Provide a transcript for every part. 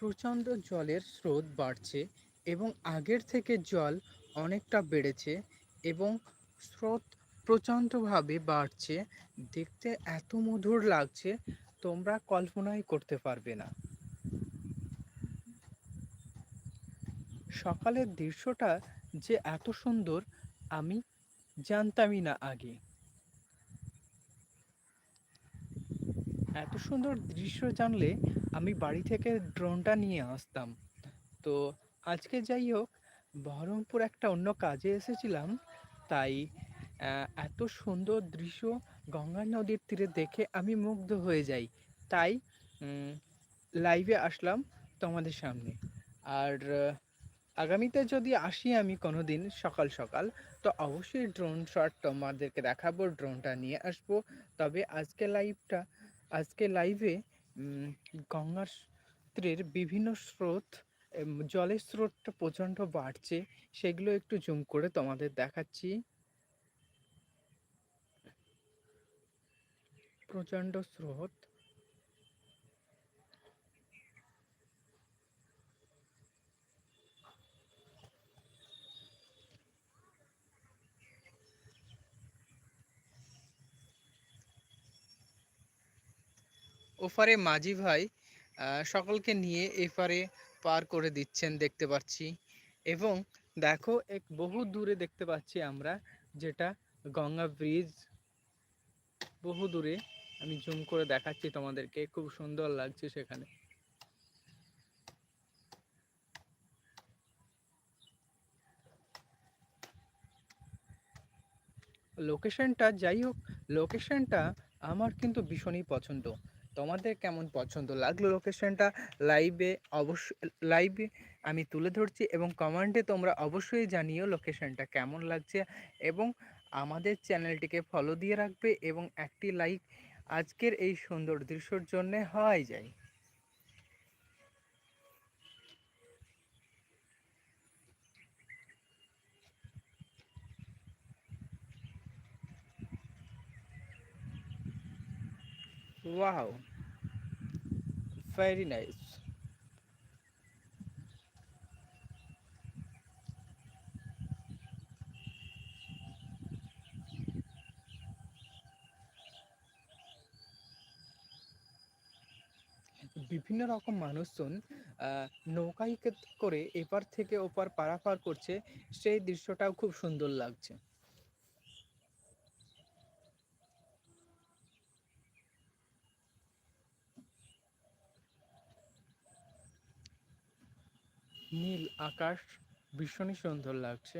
প্রচণ্ড জলের স্রোত বাড়ছে এবং আগের থেকে জল অনেকটা বেড়েছে এবং স্রোত প্রচণ্ডভাবে বাড়ছে। দেখতে এত মধুর লাগছে, তোমরা কল্পনাই করতে পারবে না। সকালের দৃশ্যটা যে এত সুন্দর, আমি জানতামই না আগে। এত সুন্দর দৃশ্য জানলে আমি বাড়ি থেকে ড্রোনটা নিয়ে আসতাম। তো আজকে যাই হোক, বহরমপুর একটা অন্য কাজে এসেছিলাম। তাই এত সুন্দর দৃশ্য গঙ্গা নদীর তীরে দেখে আমি মুগ্ধ হয়ে যাই। তাই লাইভে আসলাম তোমাদের সামনে। আর, আগামীতে যদি আসি আমি কোনো দিন সকাল সকাল, তো অবশ্যই ড্রোন শট তোমাদেরকে দেখাবো, ড্রোনটা নিয়ে আসব। তবে আজকে লাইভটা আজকে লাইভে গঙ্গার তীরের বিভিন্ন স্রোত জলের স্রোতটা প্রচণ্ড বাড়ছে, সেগুলো একটু জুম করে তোমাদের দেখাচ্ছি। প্রচণ্ড স্রোত। ওপারে মাঝি ভাই সকলকে নিয়ে এপারে পার করে দিচ্ছেন দেখতে পাচ্ছি। এবং দেখো, এক বহু দূরে দেখতে পাচ্ছি আমরা, যেটা গঙ্গা ব্রিজ। বহু দূরে আমি জুম করে দেখাচ্ছি তোমাদেরকে, খুব সুন্দর লাগছে সেখানে। লোকেশনটা যাই হোক লোকেশনটা আমার কিন্তু ভীষণই পছন্দ। তোমাদের কেমন পছন্দ লাগল লোকেশনটা লাইভে অবশ্যই লাইভে আমি তুলে ধরছি এবং কমেন্টে তোমরা অবশ্যই জানিও লোকেশনটা কেমন লাগছে এবং আমাদের চ্যানেলটিকে ফলো দিয়ে রাখবে এবং একটি লাইক আজকের এই সুন্দর দৃশ্যর জন্য হওয়াই যায় ওয়াও ভেরি নাইস বিভিন্ন রকম মানুষজন নৌকায় করে এপার থেকে ওপার পারাপার করছে, সেই দৃশ্যটাও খুব সুন্দর লাগছে। নীল আকাশ ভীষণই সুন্দর লাগছে।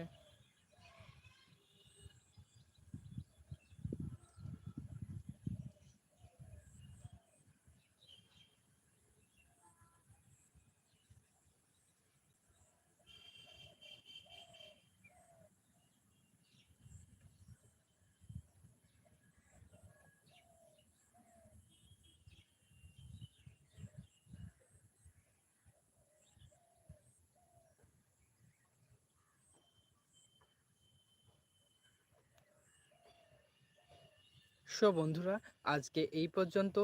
সো বন্ধুরা, আজকে এই পর্যন্ত।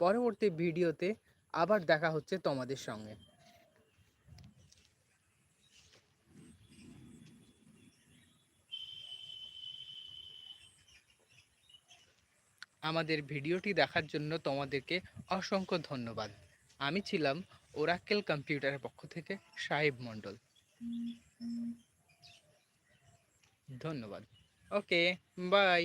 পরবর্তী ভিডিওতে আবার দেখা হচ্ছে তোমাদের সঙ্গে। আমাদের ভিডিওটি দেখার জন্য তোমাদেরকে অসংখ্য ধন্যবাদ। আমি ছিলাম ওরাকেল কম্পিউটারের পক্ষ থেকে সাহেব মণ্ডল। ধন্যবাদ। Okay, bye.